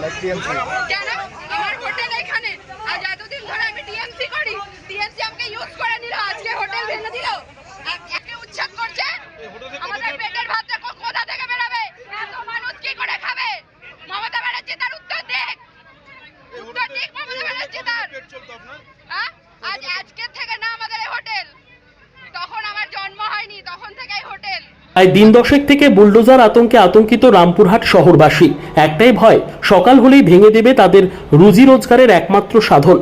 แล้เตรียมสิ তাই দিন দশেক থেকে বুলডোজার আতঙ্কে আতঙ্কিত রামপুরহাট শহরবাসী। একটাই ভয়, সকাল হলেই ভেঙে দেবে তাদের রুজি রোজগারের একমাত্র সাধন।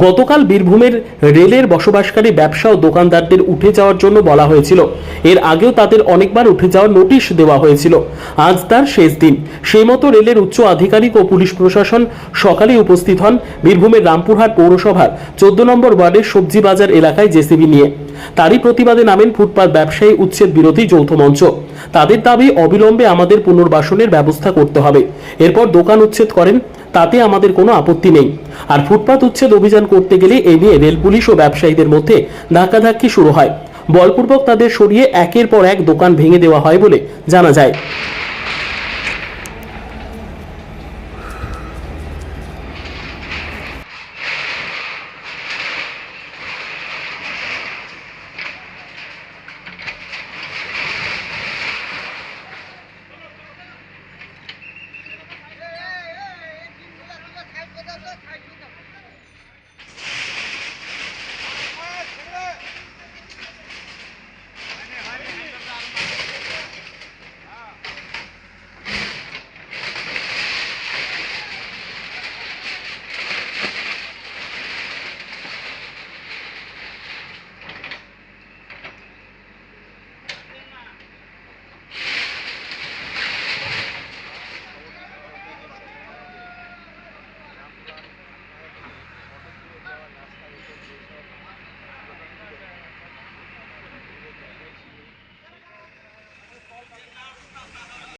গতকাল বীরভূমের রেলের বসবাসকারী ব্যবসা ও দোকানদারদের উঠে যাওয়ার জন্য বলা হয়েছিল। এর আগেও তাদের অনেকবার উঠে যাওয়ার নোটিশ দেওয়া হয়েছিল। আজ তার শেষ দিন। সেই মতো রেলের উচ্চ আধিকারিক ও পুলিশ প্রশাসন সকালে উপস্থিত হন বীরভূমের রামপুরহাট পৌরসভার চোদ্দ নম্বর ওয়ার্ডের সবজি বাজার এলাকায় জেসিবি নিয়ে। তারই প্রতিবাদে নামেন ফুটপাত ব্যবসায়ী উচ্ছেদ বিরোধী যৌথ মঞ্চ। তাদের দাবি, অবিলম্বে আমাদের পুনর্বাসনের ব্যবস্থা করতে হবে। এরপর দোকান উচ্ছেদ করেন তাতে আমাদের কোনো আপত্তি নেই। আর ফুটপাত উচ্ছেদ অভিযান করতে গেলে এ নিয়ে রেল পুলিশ ও ব্যবসায়ীদের মধ্যে ধাক্কাধাক্কি শুরু হয়। বলপূর্বক তাদের সরিয়ে একের পর এক দোকান ভেঙে দেওয়া হয় বলে জানা যায়।